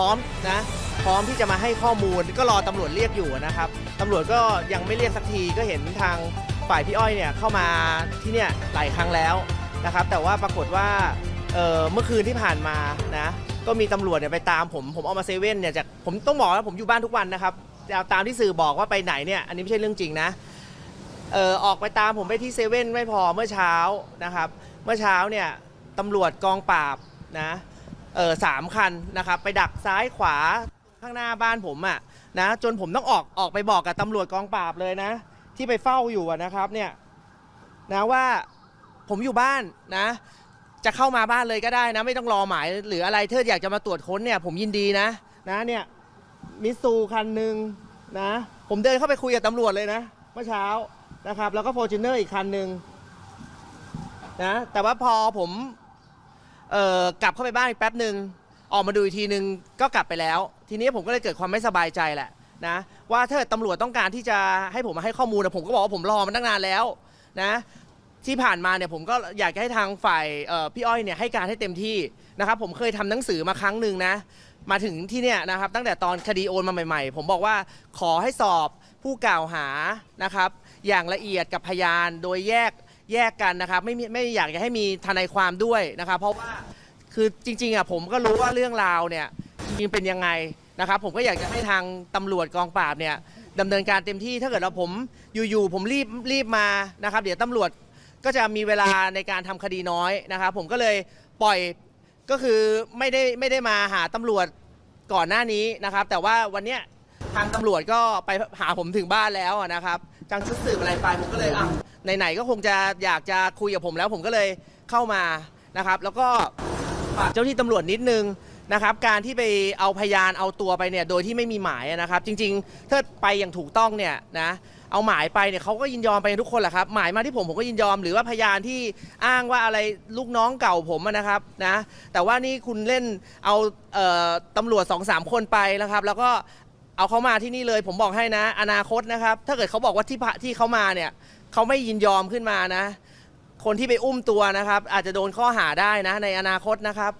พร้อมนะพร้อมที่จะมาให้ข้อมูลก็รอตำรวจเรียกอยู่นะครับตำรวจก็ยังไม่เรียกสักทีก็เห็นทางฝ่ายพี่อ้อยเนี่ยเข้ามาที่เนี่ยหลายครั้งแล้วนะครับ แต่ว่าปรากฏว่าเเมื่อคืนที่ผ่านมานะก็มีตำรวจเนี่ยไปตามผมผมเอามาเซเว่นเนี่ยจากผมต้องบอกว่าผมอยู่บ้านทุกวันนะครับแต่ตามที่สื่อบอกว่าไปไหนเนี่ยอันนี้ไม่ใช่เรื่องจริงนะเออออกไปตามผมไปที่เซเว่นไม่พอเมื่อเช้านะครับ เมื่อเช้าเนี่ยตำรวจกองปราบนะ เออสามคันนะครับไปดักซ้ายขวาข้างหน้าบ้านผมอะนะจนผมต้องออกออกไปบอกกับตำรวจกองปราบเลยนะ ที่ไปเฝ้าอยู่อะนะครับเนี่ยนะว่าผมอยู่บ้านนะ จะเข้ามาบ้านเลยก็ได้นะ ไม่ต้องรอหมายหรืออะไรเธออยากจะมาตรวจค้นเนี่ยผมยินดีนะนะเนี่ยมิสซูคันหนึ่งนะ ผมเดินเข้าไปคุยกับตำรวจเลยนะเมื่อเช้านะครับ แล้วก็โฟร์จูเนอร์อีกคันหนึ่งนะแต่ว่าพอผม เอ่อกลับเข้าไปบ้านอีกแป๊บหนึ่งออกมาดูอีกทีหนึ่งก็กลับไปแล้ว ทีนี้ผมก็เลยเกิดความไม่สบายใจแหละนะว่าถ้าตำรวจต้องการที่จะให้ผมมาให้ข้อมูลนะผมก็บอกว่าผมรอมาตั้งนานแล้วนะที่ผ่านมาเนี่ยผมก็อยากจะให้ทางฝ่ายเอ่อพี่อ้อยเนี่ยให้การให้เต็มที่นะครับผมเคยทำหนังสือมาครั้งหนึ่งนะ มาถึงที่เนี่ยนะครับตั้งแต่ตอนคดีโอนมาใหม่ๆ ผมบอกว่าขอให้สอบผู้กล่าวหานะครับ อย่างละเอียดกับพยานโดยแยก แยกกันนะครับไม่มีไม่อยากจะให้มีทนายความด้วยนะครับ เพราะว่าคือจริงๆอะผมก็รู้ว่าเรื่องราวเนี่ยจริงๆเป็นยังไงนะครับ ผมก็อยากจะให้ทางตำรวจกองปราบเนี่ยดำเนินการเต็มที่ถ้าเกิดว่าผมอยู่ๆผมรีบรีบมานะครับ เดี๋ยวตำรวจก็จะมีเวลาในการทำคดีน้อยนะครับ ผมก็เลยปล่อยก็คือไม่ได้ไม่ได้มาหาตำรวจก่อนหน้านี้นะครับ แต่ว่าวันเนี้ยทางตำรวจก็ไปหาผมถึงบ้านแล้วอะนะครับ จังชุดสืบอะไรไปผมก็เลยอะไหนๆก็คงจะอยากจะคุยกับผมแล้วผมก็เลยเข้ามานะครับ แล้วก็ฝากเจ้าที่ตำรวจนิดนึงนะครับ การที่ไปเอาพยานเอาตัวไปเนี่ยโดยที่ไม่มีหมายนะครับ จริงๆถ้าไปอย่างถูกต้องเนี่ยนะเอาหมายไปเนี่ยเขาก็ยินยอมไปทุกคนแหละครับหมายมาที่ผมผมก็ยินยอมหรือว่าพยานที่อ้างว่าอะไรลูกน้องเก่าผมอะนะครับนะแต่ว่านี่คุณเล่นเอาเอ่อตำรวจสองสามคนไปนะครับ แล้วก็ เอาเขามาที่นี่เลย ผมบอกให้นะ อนาคตนะครับ ถ้าเกิดเขาบอกว่าที่พะที่เขามาเนี่ยเขาไม่ยินยอมขึ้นมานะ คนที่ไปอุ้มตัวนะครับ อาจจะโดนข้อหาได้นะ ในอนาคตนะครับ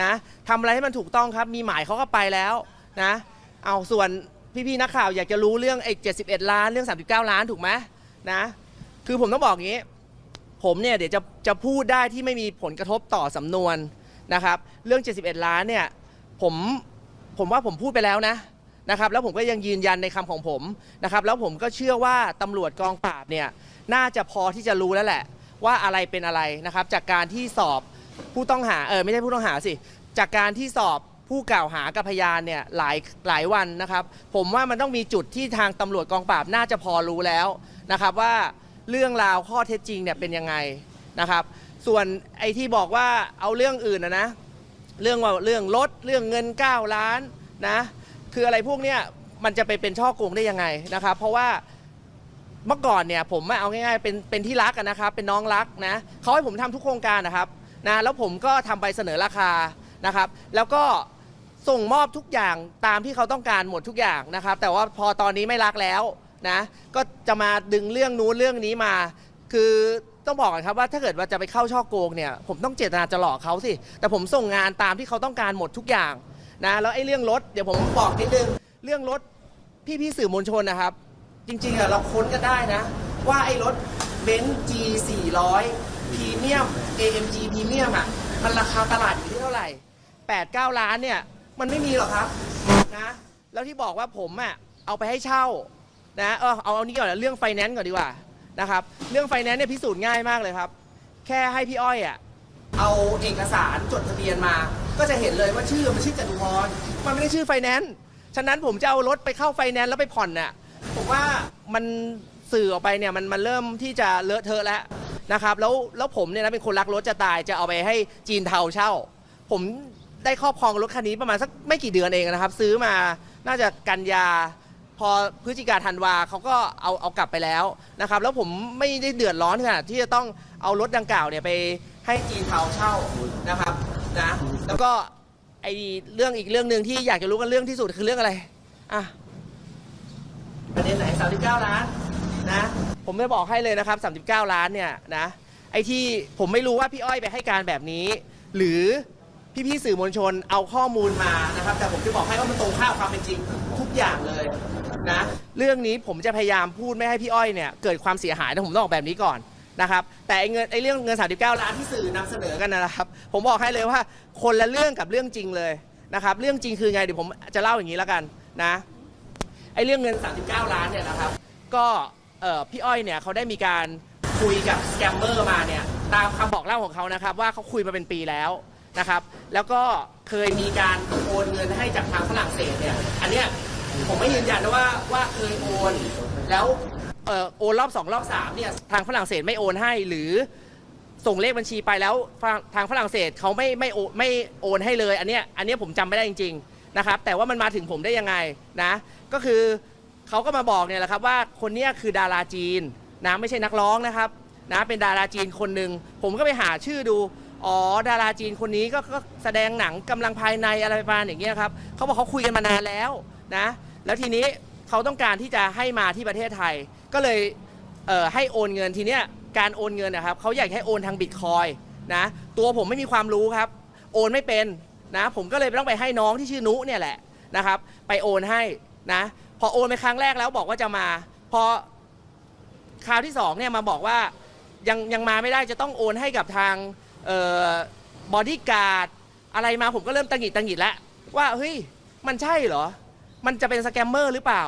นะทำอะไรให้มันถูกต้องครับ มีหมายเขาก็ไปแล้วนะ เอาส่วนพี่ๆนักข่าวอยากจะรู้เรื่องไอ้71 ล้านเรื่อง 39 ล้านถูกไหมนะ คือผมต้องบอกงี้ ผมเนี่ยเดี๋ยวจะจะพูดได้ที่ไม่มีผลกระทบต่อสำนวนนะครับ เรื่อง 71 ล้านเนี่ยผมผมว่าผมพูดไปแล้วนะ นะครับแล้วผมก็ยังยืนยันในคำของผมนะครับแล้วผมก็เชื่อว่าตำรวจกองปราบเนี่ยน่าจะพอที่จะรู้แล้วแหละ ว่าอะไรเป็นอะไรนะครับ จากการที่สอบผู้ต้องหาเออไม่ใช่ผู้ต้องหาสิ จากการที่สอบผู้กล่าวหากับพยานเนี่ยหลายหลายวันนะครับ ผมว่ามันต้องมีจุดที่ทางตำรวจกองปราบน่าจะพอรู้แล้วนะครับ ว่าเรื่องราวข้อเท็จจริงเนี่ยเป็นยังไงนะครับ ส่วนไอ้ที่บอกว่าเอาเรื่องอื่นนะนะเรื่องว่าเรื่องรถเรื่องเงิน 9 ล้านนะ คืออะไรพวกเนี้ยมันจะไปเป็นช่อโกงได้ยังไงนะครับ เพราะว่าเมื่อก่อนเนี่ยผมเอาง่ายๆเป็นเป็นที่รักอะนะครับ เป็นน้องรักนะเขาให้ผมทำทุกโครงการนะครับนะแล้วผมก็ทำใบเสนอราคานะครับ แล้วก็ส่งมอบทุกอย่างตามที่เขาต้องการหมดทุกอย่างนะครับ แต่ว่าพอตอนนี้ไม่รักแล้วนะก็จะมาดึงเรื่องนู้นเรื่องนี้มา คือต้องบอกก่อนครับว่าถ้าเกิดว่าจะไปเข้าช่อโกงเนี่ยผมต้องเจตนาจะหลอกเขาสิแต่ผมส่งงานตามที่เขาต้องการหมดทุกอย่าง นะแล้วไอ้เรื่องรถเดี๋ยวผมบอกนิดนึงเรื่องรถพี่พี่สื่อมวลชนนะครับ จริงๆอะเราค้นกันได้นะ ว่าไอ้รถเบนซ์ G 400พรีเมียม AMG พรีเมียมอะมันราคาตลาดอยู่ที่เท่าไหร่8 9 ล้านเนี่ย มันไม่มีหรอกครับนะแล้วที่บอกว่าผมอะเอาไปให้เช่านะเออเอาเอานี้ก่อนเรื่องไฟแนนซ์ก่อนดีกว่านะครับเรื่องไฟแนนซ์เนี่ยพิสูจน์ง่ายมากเลยครับ แค่ให้พี่อ้อยอะ เอาเอกสารจดทะเบียนมา ก็จะเห็นเลยว่าชื่อมันชื่อจตุพรมันไม่ได้ชื่อไฟแนนซ์ฉะนั้นผมจะเอารถไปเข้าไฟแนนซ์แล้วไปผ่อนเนี่ยผมว่ามันสื่อออกไปเนี่ยมันมันเริ่มที่จะเลอะเทอะแล้วนะครับแล้วแล้วผมเนี่ยนะเป็นคนรักรถจะตายจะเอาไปให้จีนเทาเช่า ผมได้ครอบครองรถคันนี้ประมาณสักไม่กี่เดือนเองนะครับ ซื้อมาน่าจะกันยา พอพฤศจิกาธันวาเขาก็เอาเอากลับไปแล้วนะครับแล้วผมไม่ได้เดือดร้อนขนาดที่จะต้องเอารถดังกล่าวเนี่ยไปให้จีนเทาเช่านะครับนะแล้วก็ไอเรื่องอีกเรื่องหนึ่งที่อยากจะรู้กันเรื่องที่สุดคือเรื่องอะไรอะประเด็นไหน39ล้านนะผมไม่บอกให้เลยนะครับ39 ล้านเนี่ยนะไอที่ผมไม่รู้ว่าพี่อ้อยไปให้การแบบนี้ หรือพี่ๆสื่อมวลชนเอาข้อมูลมานะครับ แต่ผมจะบอกให้ว่ามันตรงข้ามความเป็นจริงทุกอย่างเลย นะ เรื่องนี้ผมจะพยายามพูดไม่ให้พี่อ้อยเนี่ยเกิดความเสียหายนะผมต้องบอกแบบนี้ก่อนนะครับแต่ไอ้เงินไอ้เรื่องเงิน 39 ล้านที่สื่อนำเสนอกันนะครับ ผมบอกให้เลยว่าคนละเรื่องกับเรื่องจริงเลยนะครับ เรื่องจริงคือไงเดี๋ยวผมจะเล่าอย่างนี้แล้วกันนะไอ้เรื่องเงิน 39 ล้านเนี่ยนะครับ ก็เอ่อพี่อ้อยเนี่ยเขาได้มีการคุยกับสแกมเมอร์มาเนี่ยตามคำบอกเล่าของเขานะครับ ว่าเขาคุยมาเป็นปีแล้วนะครับ แล้วก็เคยมีการโอนเงินให้จากทางฝรั่งเศสเนี่ยอันเนี้ย ผมไม่ยืนยันนะว่าว่าเคยโอน แล้วเอ่อโอนรอบสองรอบสามเนี่ยทางฝรั่งเศสไม่โอนให้หรือส่งเลขบัญชีไปแล้วทางฝรั่งเศสเขาไม่ไม่โอนไม่โอนให้เลย อันเนี้ยอันเนี้ยผมจำไม่ได้จริงๆนะครับแต่ว่ามันมาถึงผมได้ยังไงนะก็คือเขาก็มาบอกเนี่ยแหละครับว่าคนเนี้ยคือดาราจีนนะไม่ใช่นักร้องนะครับนะเป็นดาราจีนคนหนึ่งผมก็ไปหาชื่อดูอ๋อดาราจีนคนนี้ก็ก็แสดงหนังกำลังภายในอะไรประมาณอย่างเงี้ยครับเขาบอกเขาคุยกันมานานแล้วนะ แล้วทีนี้เขาต้องการที่จะให้มาที่ประเทศไทย ก็เลยเอ่อให้โอนเงินทีเนี้ยการโอนเงินนะครับเขาอยากให้โอนทางบิตคอยนะตัวผมไม่มีความรู้ครับ โอนไม่เป็นนะผมก็เลยต้องไปให้น้องที่ชื่อนุเนี่ยแหละนะครับไปโอนให้นะพอโอนไปครั้งแรกแล้วบอกว่าจะมา พอคราวที่สองเนี่ยมาบอกว่ายังยังมาไม่ได้จะต้องโอนให้กับทางบอดี้การ์ดอะไรมาผมก็เริ่มตังหิดตังหิดแล้วว่าเฮ้ยมันใช่เหรอ มันจะเป็นสแกมเมอร์หรือเปล่า